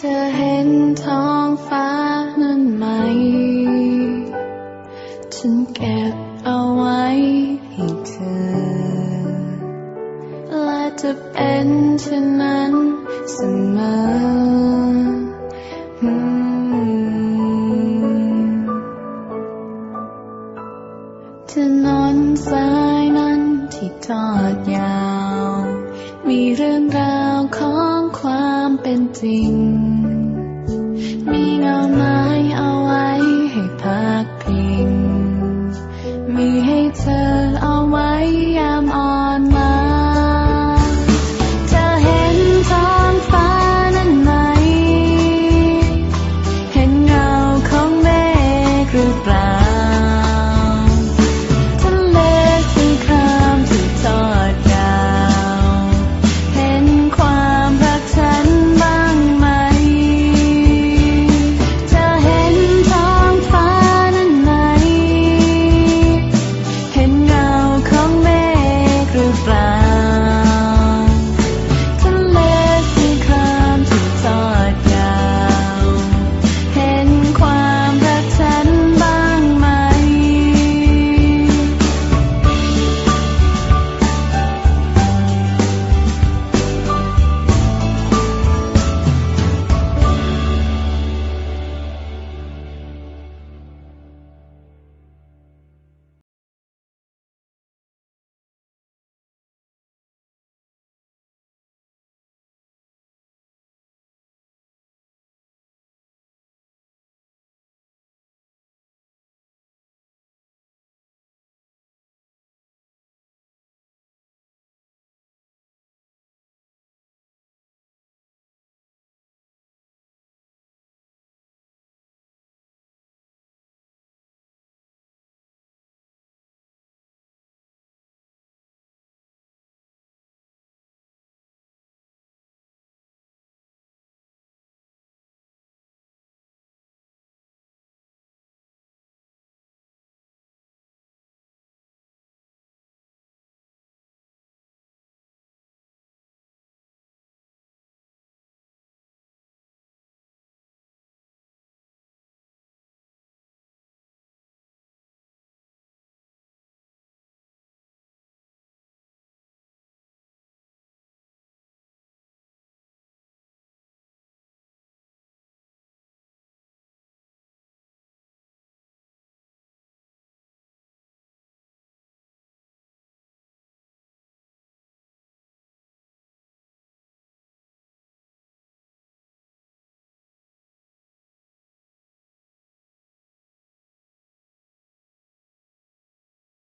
เธอเห็นท้องฟ้านั้นไหม ฉันเก็บเอาไว้ให้เธอ และจะเป็นเช่นนั้นเสมอถนนสายนั้นที่ทอดยาว มีเรื่องราว เป็นจริง